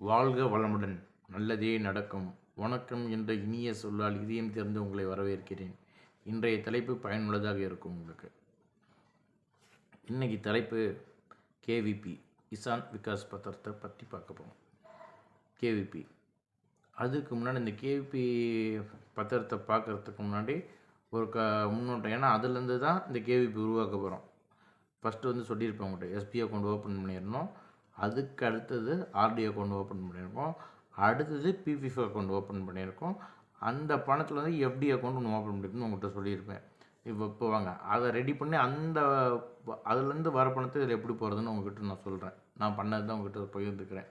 வாழ்க வளமுடன். நல்லதே நடக்கும். வணக்கம் என்ற இனிய சொல்லால் இதயம் திறந்து உங்களை வரவேற்கிறேன். இன்றைய தலைப்பு பயனுள்ளதாக இருக்கும் உங்களுக்கு. இன்னைக்கு தலைப்பு கேவிபி கிசான் விகாஸ் பத்திரத்தை பற்றி பார்க்க போகிறோம் கேவிபி. அதுக்கு முன்னாடி இந்த கேவிபி பத்திரத்தை பார்க்குறதுக்கு முன்னாடி ஒரு க முன்னோட்டம் ஏன்னா அதுலேருந்து தான் இந்த கேவிபி உருவாக்க போகிறோம் ஃபஸ்ட்டு வந்து சொல்லியிருப்பேன் உங்கள்கிட்ட. எஸ்பி அக்கௌண்ட் ஓப்பன் பண்ணிடணும். அதுக்கு அடுத்தது ஆர்டி அக்கௌண்ட் ஓப்பன் பண்ணியிருக்கோம். அடுத்தது பிபிஎஃப் அக்கௌண்ட் ஓப்பன் பண்ணியிருக்கோம். அந்த பணத்தில் வந்து எஃப்டி அக்கௌண்ட் ஒன்று ஓப்பன் பண்ணிருக்கணும்னு உங்கள்கிட்ட சொல்லியிருப்பேன். இப்போ இப்போ வாங்க. அதை ரெடி பண்ணி அந்த வ- அதுலேருந்து வர பணத்தை இதில் எப்படி போகிறதுன்னு உங்ககிட்ட நான் சொல்கிறேன் நான் பண்ணது தான் உங்ககிட்ட பகிர்ந்துக்கிறேன்.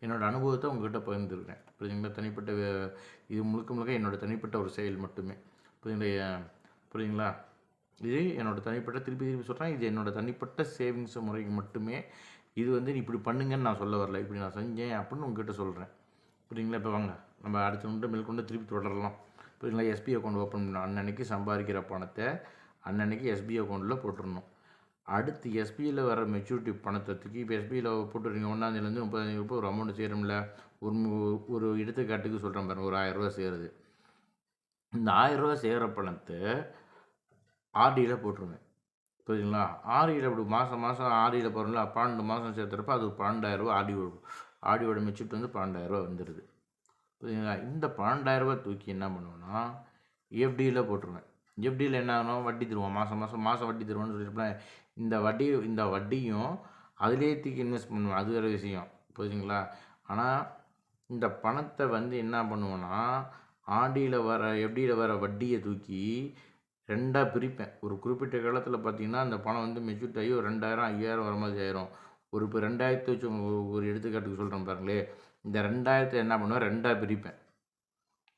என்னோடய அனுபவத்தை உங்ககிட்ட பகிர்ந்துருக்கிறேன் புரியுதுங்களா தனிப்பட்ட வே- இது முழுக்க முழுக்க என்னோடய தனிப்பட்ட ஒரு செயல் மட்டுமே. புரியுங்களா புரியுங்களா இது என்னோட தனிப்பட்ட திருப்பி திருப்பி சொல்கிறேன் இது என்னோடய தனிப்பட்ட சேவிங்ஸ் முறைக்கு மட்டுமே இது வந்து நீ இப்படி பண்ணுங்கன்னு நான் சொல்ல வரல. இப்படி நான் செஞ்சேன் அப்படின்னு உங்ககிட்ட சொல்கிறேன் புரியுங்களா இப்போ வாங்க. நம்ம அடுத்த உண்டு மேல் கொண்டு திருப்பி தொடரலாம். புரியுங்களா எஸ்பி அக்கௌண்ட் ஓப்பன் பண்ணணும் அன்னன்னைக்கு சம்பாதிக்கிற பணத்தை அன்னன்னைக்கு எஸ்பி அக்கௌண்ட்டில் போட்டுடணும் அடுத்து எஸ்பியில் வர மெச்சூரிட்டி பணத்தை தூக்கி இப்போ எஸ்பியில் போட்டுறீங்க. ஒன்றாந்தேதிலேருந்து முப்பதாந்தேதி இப்போ ஒரு அமௌண்ட் சேரும்ல. ஒரு ஒரு எடுத்துக்காட்டுக்கு சொல்கிறேன் பாருங்கள் ஒரு ஆயிரரூவா சேருது. இந்த ஆயிரரூவா சேர பணத்தை ஆர்டியில் போட்டுருவேன் புரியுதுங்களா? ஆர்டியில் இப்படி மாதம் மாதம் ஆர்டியில் போகிறோம்ல பன்னெண்டு மாதம் சேர்த்துறப்ப அது பன்னெண்டாயிரரூவா ஆடி ஆடியோட மெச்சூரிட்டி வந்து பன்னெண்டாயிரரூவா வந்துடுது புரியுதுங்களா? இந்த பன்னெண்டாயிரரூவா தூக்கி என்ன பண்ணுவேன்னா எஃப்டியில் போட்டுருவேன். எஃப்டியில் என்ன ஆகணும்? வட்டி தருவோம். மாதம் மாதம் மாதம் வட்டி தருவோம்னு சொல்லியிருப்பேன் இந்த வட்டி இந்த வட்டியும் அதிலே தூக்கி இன்வெஸ்ட் பண்ணுவேன். அது வேறு விஷயம். புரியுதுங்களா? ஆனால் இந்த பணத்தை வந்து என்ன பண்ணுவோன்னா ஆடியில் வர எஃப்டியில் வர வட்டியை தூக்கி ரெண்டாக பிரிப்பேன். ஒரு குறிப்பிட்ட காலத்தில் பார்த்தீங்கன்னா அந்த பணம் வந்து மெச்சூர்ட் ஆகி ஒரு ரெண்டாயிரம் ஐயாயிரம் வர மாதிரி ஆயிரும். ஒரு இப்போ ரெண்டாயிரத்து வச்சு ஒரு- எடுத்துக்காட்டுக்கு சொல்கிறேன் பாருங்களே இந்த ரெண்டாயிரத்தை என்ன பண்ணுவேன்? ரெண்டாக பிரிப்பேன்.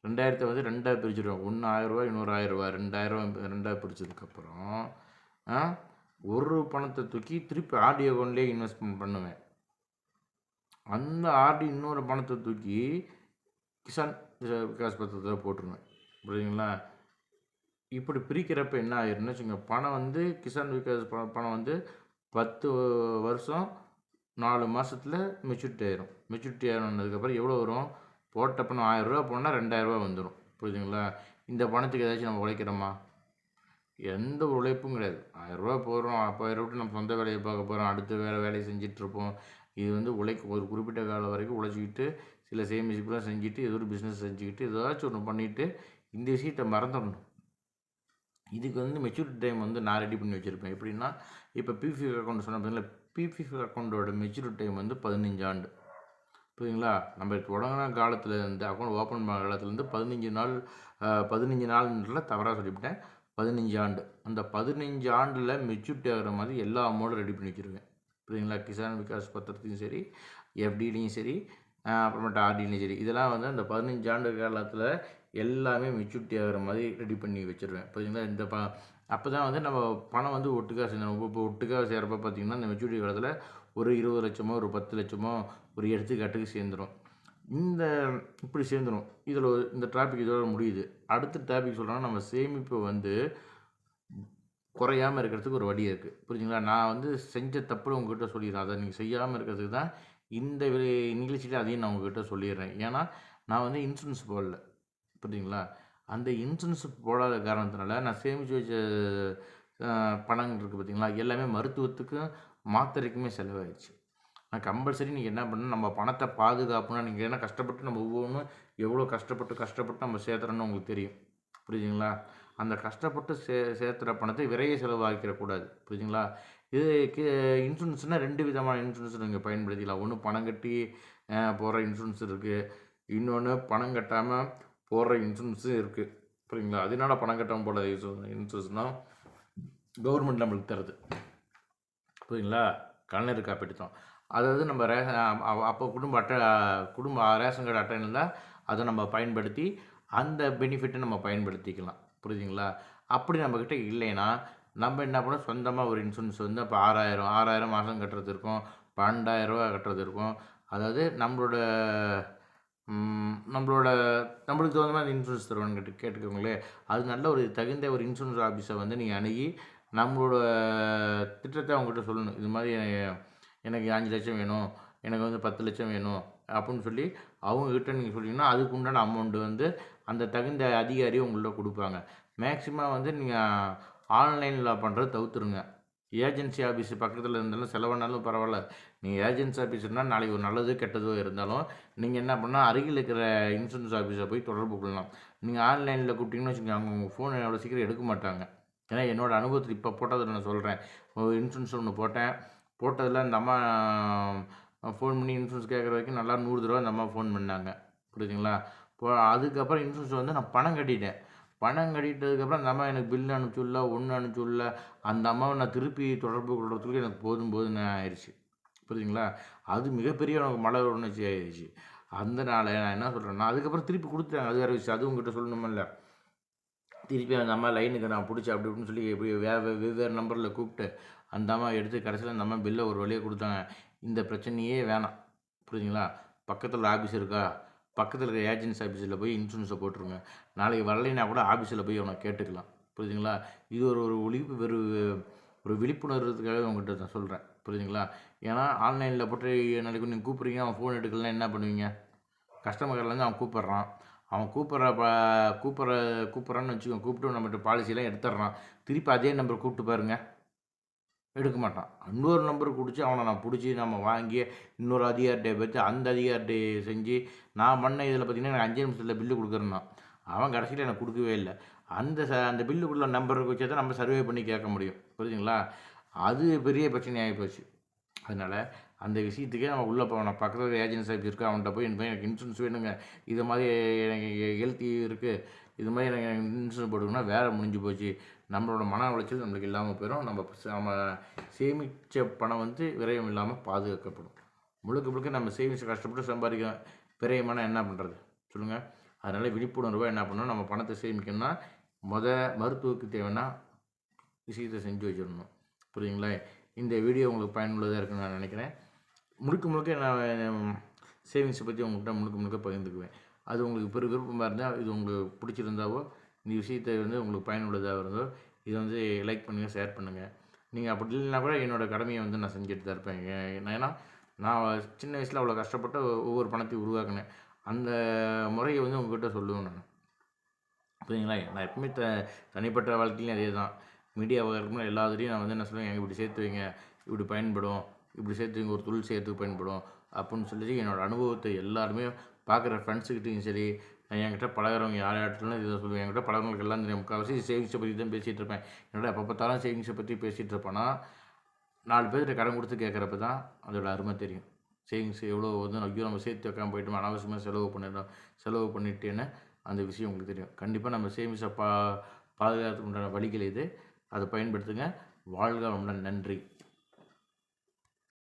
ரெண்டாயிரத்தை வந்து ரெண்டாக பிரிச்சிருவேன். ஒன்று ஆயிரரூவா இன்னொரு ஆயிரரூவா ரெண்டாயிரம் ரெண்டாக பிரிச்சதுக்கப்புறம் ஒரு பணத்தை தூக்கி திருப்பி ஆர்டி அக்கௌண்ட்லேயே இன்வெஸ்ட்மெண்ட் பண்ணுவேன். அந்த ஆர்டி இன்னொரு பணத்தை தூக்கி கிசான் விகாஸ் பத்திரத்தில் போட்டுருவேன். புரியுதுங்களா? இப்படி பிரிக்கிறப்ப என்ன ஆயிரும்னு வச்சுங்க பணம் வந்து கிசான் விகாஸ் பணம் வந்து பத்து வருஷம் நாலு மாதத்தில் மெச்சூரிட்டி ஆயிரும். மெச்சூரிட்டி ஆயிருந்ததுக்கப்புறம் எவ்வளோ வரும்? போட்ட பணம் ஆயிரரூவா போனால் ரெண்டாயிரரூவா வந்துடும் புரியுதுங்களா? இந்த பணத்துக்கு ஏதாச்சும் நம்ம உழைக்கிறோமா? எந்த உழைப்பும் கிடையாது. ஆயிரரூவா போகிறோம் அப்போ விட்டு நம்ம சொந்த வேலையை பார்க்க போகிறோம் அடுத்த வேறு வேலையை செஞ்சிட்ருப்போம் இது வந்து உழைக்க ஒரு குறிப்பிட்ட காலம் வரைக்கும் உழைச்சிக்கிட்டு சில சேமிப்புலாம் செஞ்சுட்டு ஏதோ ஒரு பிஸ்னஸ் செஞ்சுக்கிட்டு ஏதாச்சும் ஒன்று பண்ணிவிட்டு இந்த விஷயத்தை மறந்துடணும். இதுக்கு வந்து மெச்சூரிட்டி டைம் வந்து நான் ரெடி பண்ணி வச்சுருப்பேன். எப்படின்னா இப்போ பிபிஎஃப் அக்கௌண்ட் சொன்ன பார்த்தீங்களா பிபிஎஃப் அக்கௌண்ட்டோட மெச்சூரிட்டி டைம் வந்து பதினஞ்சு ஆண்டு. புரியுங்களா நம்ம தொடங்கின காலத்தில் இருந்து அக்கௌண்ட் ஓப்பன் பண்ண காலத்துலேருந்து பதினஞ்சு நாள் பதினஞ்சு நாள்ன்றல தவறாக சொல்லிவிட்டேன். பதினஞ்சு ஆண்டு. அந்த பதினஞ்சு ஆண்டில் மெச்சூரிட்டி ஆகிற மாதிரி எல்லா அமௌண்ட்டும் ரெடி பண்ணி வச்சுருவேன் புரியுங்களா கிசான் விகாஸ் பத்திரத்தையும் சரி எஃப்டிலையும் சரி அப்புறமேட்டு ஆர்டிலையும் சரி. இதெல்லாம் வந்து அந்த பதினஞ்சு ஆண்டு காலத்தில் எல்லாமே மெச்சூரிட்டி ஆகிற மாதிரி ரெடி பண்ணி வச்சுருவேன். பார்த்தீங்கன்னா இந்த ப அப்போ தான் வந்து நம்ம பணம் வந்து ஒட்டுக்காக செஞ்சோம் இப்போ ஒட்டுக்காக சேர்றப்ப பார்த்தீங்கன்னா இந்த மெச்சூரிட்டி காலத்தில் ஒரு இருபது லட்சமோ ஒரு பத்து லட்சமோ ஒரு எடுத்துக்காட்டுக்கு சேர்ந்துடும் இந்த இப்படி சேர்ந்துடும் இதில் இந்த டாபிக் இதோட முடியுது. அடுத்த டாபிக் சொல்கிறோன்னா நம்ம சேமிப்பு வந்து குறையாமல் இருக்கிறதுக்கு ஒரு வழி இருக்குது புரிஞ்சுங்களா? நான் வந்து செஞ்ச தப்புல உங்ககிட்ட சொல்லிடுறேன். அதை நீங்கள் செய்யாமல் இருக்கிறதுக்கு தான் இந்த நிகழ்ச்சியில் அதையும் நான் உங்ககிட்ட சொல்லிடுறேன். ஏன்னா நான் வந்து இன்சூரன்ஸ் போடல. புரியுதுங்களா? அந்த இன்சூரன்ஸ் போடாத காரணத்தினால நான் சேமித்து வச்ச பணங்கள் இருக்குது பார்த்திங்களா எல்லாமே மருத்துவத்துக்கும் மாத்திரைக்குமே செலவாயிடுச்சு நான் கம்பல்சரி நீங்கள் என்ன பண்ணணும்? நம்ம பணத்தை பாதுகாப்புனா நீங்கள் என்ன கஷ்டப்பட்டு நம்ம ஒவ்வொன்றும் எவ்வளோ கஷ்டப்பட்டு கஷ்டப்பட்டு நம்ம சேர்த்துறோன்னு உங்களுக்கு தெரியும். புரியுதுங்களா? அந்த கஷ்டப்பட்டு சே சேர்த்துற பணத்தை விரைய செலவாக்கிடக்கூடாது புரியுதுங்களா? இது இன்சூரன்ஸ்னால் ரெண்டு விதமான இன்சூரன்ஸ் நீங்கள் பயன்படுத்திக்கலாம். ஒன்று பணம் கட்டி போகிற இன்சூரன்ஸ் இருக்குது இன்னொன்று பணம் கட்டாமல் போடுற இன்சூரன்ஸும் இருக்குது புரியுங்களா? அதனால பணம் கட்டாமல் இன்சூரன்ஸ் இன்சூரன்ஸ்னால் கவர்மெண்ட் நம்மளுக்கு தருது. புரியுங்களா? கலைஞர் காப்பீட்டு தான் அதாவது நம்ம ரேஷன் அப்போ குடும்ப அட்டை குடும்ப ரேஷன் கார்டு அட்டை இருந்தால் அதை நம்ம பயன்படுத்தி அந்த பெனிஃபிட்டை நம்ம பயன்படுத்திக்கலாம். புரியுதுங்களா? அப்படி நம்மக்கிட்ட இல்லைன்னா நம்ம என்ன பண்ணோம் சொந்தமாக ஒரு இன்சூரன்ஸ் வந்து இப்போ ஆறாயிரம் ஆறாயிரம் மாதம் கட்டுறது இருக்கும். பன்னெண்டாயிரரூவா கட்டுறது இருக்கும். அதாவது நம்மளோட நம்மளோட நம்மளுக்கு தகுந்த மாதிரி இன்சூரன்ஸ் தருவான்னு கேட்டு கேட்டுக்கோங்களே அது நல்ல ஒரு தகுந்த ஒரு இன்சூரன்ஸ் ஆஃபீஸை வந்து நீங்கள் அணுகி நம்மளோட திட்டத்தை அவங்ககிட்ட சொல்லணும். இது மாதிரி எனக்கு அஞ்சு லட்சம் வேணும் எனக்கு வந்து பத்து லட்சம் வேணும் அப்படின்னு சொல்லி அவங்கக்கிட்ட நீங்கள் சொல்லிங்கன்னா அதுக்கு உண்டான அமௌண்ட்டு வந்து அந்த தகுந்த அதிகாரி உங்கள்ட்ட கொடுப்பாங்க. மேக்ஸிமம் வந்து நீங்கள் ஆன்லைனில் பண்ணுறது தவிர்த்துருங்க. ஏஜென்சி ஆஃபீஸ் பக்கத்தில் இருந்தாலும் செலவானாலும் பரவாயில்ல. நீங்கள் ஏஜென்சி ஆஃபீஸ்னால் நாளைக்கு ஒரு நல்லது கெட்டதோ இருந்தாலும் நீங்கள் என்ன பண்ணால் அருகில் இருக்கிற இன்சூரன்ஸ் ஆஃபீஸை போய் தொடர்பு கொள்ளலாம். நீங்கள் ஆன்லைனில் கூப்பிட்டீங்கன்னு வச்சுக்கோங்க அவங்க உங்கள் ஃபோன் அவ்வளோ சீக்கிரம் எடுக்க மாட்டாங்க. ஏன்னா என்னோடய அனுபவத்தில் இப்போ போட்டதில் நான் சொல்கிறேன் ஒரு இன்சூரன்ஸ் ஒன்று போட்டேன். போட்டதில் இந்த அம்மா ஃபோன் பண்ணி இன்சூரன்ஸ் கேட்குற வரைக்கும் நல்லா நூறு தடவை அந்த அம்மா ஃபோன் பண்ணாங்க. புரியுதுங்களா? இப்போ அதுக்கப்புறம் இன்சூரன்ஸ் வந்து நான் பணம் கட்டிட்டேன். பணம் கட்டிட்டதுக்கப்புறம் அந்த அம்மா எனக்கு பில் அனுப்பிச்சுள்ள ஒன்று அனுப்பிச்சுள்ள அந்த அம்மாவை நான் திருப்பி தொடர்பு கொள்கிறதுக்கு எனக்கு போதும் போதுன்னு ஆயிடுச்சு. புரியுதுங்களா? அது மிகப்பெரிய எனக்கு மழை உணர்ச்சி ஆயிடுச்சு. அதனால நான் என்ன சொல்கிறேன்னா அதுக்கப்புறம் திருப்பி கொடுத்துட்டாங்க. அது வேறு விஷயம். அது உங்ககிட்ட சொல்லணுமில்ல திருப்பி அந்த அம்மா லைனுக்கு நான் பிடிச்சேன் அப்படி இப்படின்னு சொல்லி எப்படி வேறு வெவ்வேறு நம்பரில் கூப்பிட்டு அந்த அம்மா எடுத்து கடைசியில் அந்த அம்மா பில்லை ஒரு வழியாக கொடுத்தாங்க. இந்த பிரச்சனையே வேணாம். புரியுதுங்களா? பக்கத்தில் ஆஃபீஸ் இருக்கா? பக்கத்தில் இருக்கிற ஏஜென்சி ஆஃபீஸில் போய் இன்சூரன்ஸை போட்டுருங்க. நாளைக்கு வரலைன்னா கூட ஆஃபீஸில் போய் அவனை கேட்டுக்கலாம். புரியுதுங்களா இது ஒரு ஒரு ஒழிப்பு வெறு ஒரு விழிப்புணர்வுக்காக உங்கள்கிட்ட நான் சொல்கிறேன் புரியுதுங்களா ஏன்னா ஆன்லைனில் போட்டு நாளைக்கு நீங்கள் கூப்பிட்றீங்க அவன் ஃபோன் எடுக்கலன்னா என்ன பண்ணுவீங்க? கஸ்டமர் கேர்லேருந்து அவன் கூப்பிட்றான். அவன் கூப்பிட்ற ப கூப்பிட்ற கூப்பிட்றான்னு வச்சுக்கோங்க. கூப்பிட்டு நம்மகிட்ட பாலிசிலாம் எடுத்துட்றான். திருப்பி அதே நம்பர் கூப்பிட்டு பாருங்கள் எடுக்க மாட்டான் இன்னொரு நம்பர் குடிச்சு அவனை நான் பிடிச்சி நம்ம வாங்கி இன்னொரு அதிகாரிட்டே வச்சு அந்த அதிகாரிட்டே செஞ்சு நான் பண்ண இதில் பார்த்தீங்கன்னா எனக்கு அஞ்சு நிமிஷத்தில் பில்லு கொடுக்குறேன்னா அவன் கடைசியில் எனக்கு கொடுக்கவே இல்லை. அந்த ச அந்த பில்லுக்குள்ள நம்பருக்கு வச்சு தான் நம்ம சர்வே பண்ணி கேட்க முடியும். புரியுதுங்களா அது பெரிய பிரச்சனையாகி போச்சு. அதனால் அந்த விஷயத்துக்கே நம்ம உள்ளே போகணும் பக்கத்தில் ஏஜென்சி ஆஃபீஸ் இருக்குது அவன்கிட்ட போய் இந்த எனக்கு இன்சூரன்ஸ் வேணுங்க. இது மாதிரி எனக்கு ஹெல்த் இருக்குது இது மாதிரி எனக்கு இன்சூரன்ஸ் போட்டுக்கணும்னா வேலை முடிஞ்சு போச்சு. நம்மளோட மன உளைச்சல் நம்மளுக்கு இல்லாமல் போயிடும் நம்ம நம்ம சேமித்த பணம் வந்து விரயம் இல்லாமல் பாதுகாக்கப்படும். முழுக்க முழுக்க நம்ம சேவிங்ஸ் கஷ்டப்பட்டு சம்பாதிக்க விரயமான என்ன பண்ணுறது சொல்லுங்கள் அதனால் விழிப்புணர்வாக என்ன பண்ணணும்? நம்ம பணத்தை சேமிக்கணும்னா முத மருத்துவக்கு தேவைன்னா விஷயத்தை செஞ்சு வச்சிடணும். புரியுங்களா இந்த வீடியோ உங்களுக்கு பயனுள்ளதாக இருக்குன்னு நான் நினைக்கிறேன். முழுக்க முழுக்க நான் சேவிங்ஸை பற்றி உங்கள்கிட்ட முழுக்க முழுக்க பகிர்ந்துக்குவேன். அது உங்களுக்கு பெரு விருப்பமாக இருந்தால் இது உங்களுக்கு பிடிச்சிருந்தாவோ இந்த விஷயத்தை வந்து உங்களுக்கு பயனுள்ளதாக இருந்தோ இதை வந்து லைக் பண்ணுங்கள் ஷேர் பண்ணுங்கள் நீங்கள் அப்படி இல்லைன்னா கூட என்னோடய கடமையை வந்து நான் செஞ்சுட்டு தான் இருப்பேன். ஏன்னா நான் சின்ன வயசில் அவ்வளோ கஷ்டப்பட்டு ஒவ்வொரு பணத்தையும் உருவாக்கினேன். அந்த முறையை வந்து உங்கள்கிட்ட சொல்லுவேன் நான். புரியுங்களா நான் எப்பவுமே த தனிப்பட்ட வாழ்க்கையிலையும் அதே தான். மீடியாவாக இருக்கும்போது எல்லாத்துலேயும் நான் வந்து என்ன சொல்லுவேன் எங்க இப்படி சேர்த்து வைங்க. இப்படி பயன்படும். இப்படி சேர்த்து வைங்க. ஒரு தொழில் செய்கிறதுக்கு பயன்படும். அப்படின்னு சொல்லி என்னோடய அனுபவத்தை எல்லாருமே பார்க்குற ஃப்ரெண்ட்ஸுக்கிட்டையும் சரி என்கிட்ட பழகிறவங்க யார் யார்கிட்டலாம் இதை சொல்லுவேன். என்கிட்ட பழகிறவங்களுக்கு எல்லாம் தெரியும். முக்கால்வாசி சேவிங்ஸை பற்றி தான் பேசிகிட்டு இருப்பேன். என்னோட எப்போ பார்த்தாலும் சேவிங்ஸை பற்றி பேசிகிட்டு இருப்பேன்னா நாலு பேர்கிட்ட கடன் கொடுத்து கேட்குறப்ப தான் அதோட அருமை தெரியும். சேவிங்ஸ் எவ்வளோ வந்து ஐயோ நம்ம சேர்த்து வைக்காம போயிட்டோம் அனாவசியமாக செலவு பண்ணிடலாம் செலவு பண்ணிட்டேன்னு அந்த விஷயம் உங்களுக்கு தெரியும். கண்டிப்பாக நம்ம சேவிங்ஸை பா பாதுகாத்துக்கு உண்டான வழிகள் இது. அதை பயன்படுத்துங்க. வாழ்க வளமுடன். நன்றி.